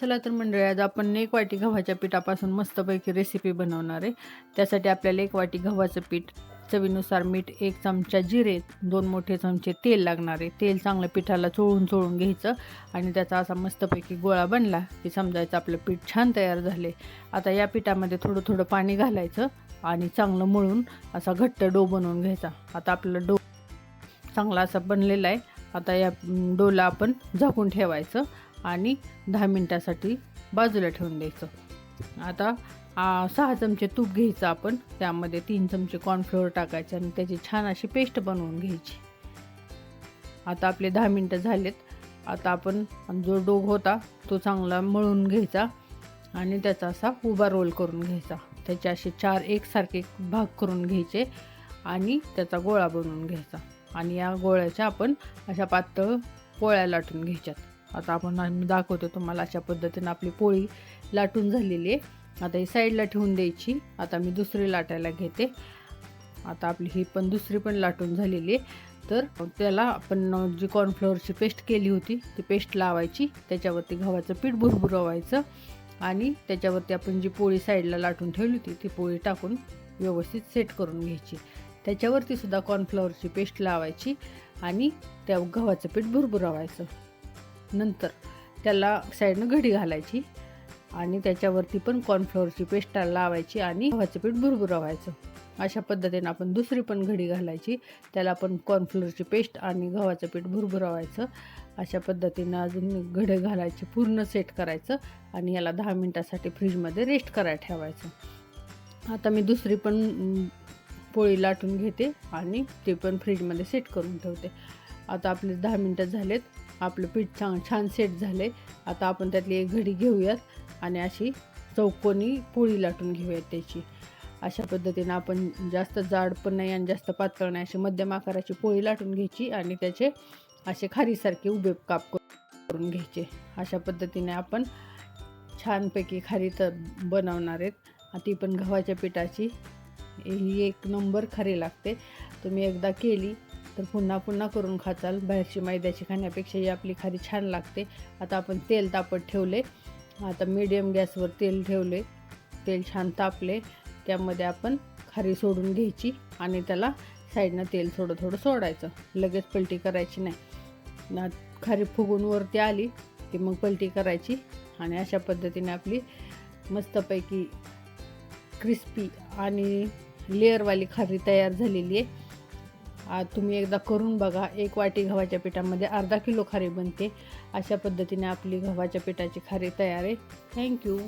चला तर मंडळी आज आपण एक वाटी गव्हाच्या पिठापासून मस्तपैकी रेसिपी बनवणार आहे. त्यासाठी आपल्याला एक वाटी गव्हाचं पीठ चवीनुसार मीठ एक चमचा जिरे दोन मोठे चमचे तेल लागणार आहे. तेल चांगलं पिठाला चोळून चोळून घ्यायचं आणि त्याचा असा मस्तपैकी गोळा बनला की समजायचं आपलं पीठ छान तयार झाले आता या पिठामध्ये थोडं थोडं पाणी घालायचं आणि चांगलं मळून असा घट्ट डो बनवून घ्यायचा. आता आपलं डो चांगला असा बनलेला आहे. आता या डोला आपण झाकून ठेवायचं. आणि दहा मिनटासाठी बाजूला ठेवून द्यायचं. आता सहा चमचे तूप घ्यायचं आपण. त्यामध्ये तीन चमचे कॉर्नफ्लोअर टाकायचे आणि त्याची छान अशी पेस्ट बनवून घ्यायची. आता आपले दहा मिनटं झालेत. आता आपण जो डोग होता तो चांगला मळून घ्यायचा आणि त्याचा असा उभा रोल करून घ्यायचा. त्याचे असे चार एकसारखे भाग करून घ्यायचे आणि त्याचा गोळा बनवून घ्यायचा. आणि या गोळ्याच्या आपण अशा पातळ पोळ्या लाटून घ्यायच्यात. आता आपण दाखवतो तुम्हाला अशा पद्धतीनं आपली पोळी लाटून झालेली आहे. आता ही साईडला ठेवून द्यायची. आता मी दुसरी लाटायला घेते. आता आपली ही पण दुसरी पण लाटून झालेली आहे. तर त्याला आपण जी कॉर्नफ्लॉवरची पेस्ट केली होती ती पेस्ट लावायची. त्याच्यावरती गव्हाचं पीठ भुरभुरवायचं. आणि त्याच्यावरती आपण जी पोळी साईडला लाटून ठेवली होती ती पोळी टाकून व्यवस्थित सेट करून घ्यायची. त्याच्यावरती सुद्धा कॉर्नफ्लॉवरची पेस्ट लावायची. आणि त्या गव्हाचं पीठ भुरभुरवायचं. नंतर त्याला साईडनं घडी घालायची आणि त्याच्यावरती पण कॉर्नफ्लोअरची पेस्ट लावायची आणि गव्हाचं पीठ भुरभुरवायचं अशा पद्धतीनं आपण दुसरी पण घडी घालायची. त्याला पण कॉर्नफ्लोअरची पेस्ट आणि गव्हाचं पीठ भुरभुरवायचं अशा पद्धतीनं अजून घडे घालायचे पूर्ण सेट करायचं आणि याला दहा मिनटासाठी फ्रीजमध्ये रेस्ट करायला ठेवायचं. आता मी दुसरी पण पोळी लाटून घेते आणि ते पण फ्रीजमध्ये सेट करून ठेवते. आता आपले दहा मिनटं झालेत. आपलं पीठ छान छान सेट झालं आहे आता आपण त्यातली एक घडी घेऊयात आणि अशी चौकोनी पोळी लाटून घेऊयात त्याची. अशा पद्धतीनं आपण जास्त जाड पण नाही आणि जास्त पातळ नाही अशी मध्यम आकाराची पोळी लाटून घ्यायची आणि त्याचे असे खारीसारखे उभे काप करून घ्यायचे. अशा पद्धतीने आपण छानपैकी खारी तर बनवणार आहेत. ती पण गव्हाच्या पिठाची. ही एक नंबर खारी लागते. तुम्ही एकदा केली तर पुन्हा पुन्हा करून खाचाल बाहेरची मैद्याची खाण्यापेक्षा ही आपली खारी छान लागते. आता आपण तेल तापत ठेवले. आता मीडियम गॅसवर तेल ठेवले. तेल छान तापले. त्यामध्ये आपण खारी सोडून घ्यायची आणि त्याला साईडनं तेल थोडं थोडं सोडायचं. लगेच पलटी करायची नाही. ना खारी फुगून वरती आली ती मग पलटी करायची आणि अशा पद्धतीने आपली मस्तपैकी क्रिस्पी आणि लेअरवाली खारी तयार झालेली आहे. तुम्ही एकदा करून बघा. एक वाटी गव्हाच्या पिठामध्ये अर्धा किलो खारी बनते. अशा पद्धतीने आपली गव्हाच्या पिठाची खारी तयार आहे. थँक्यू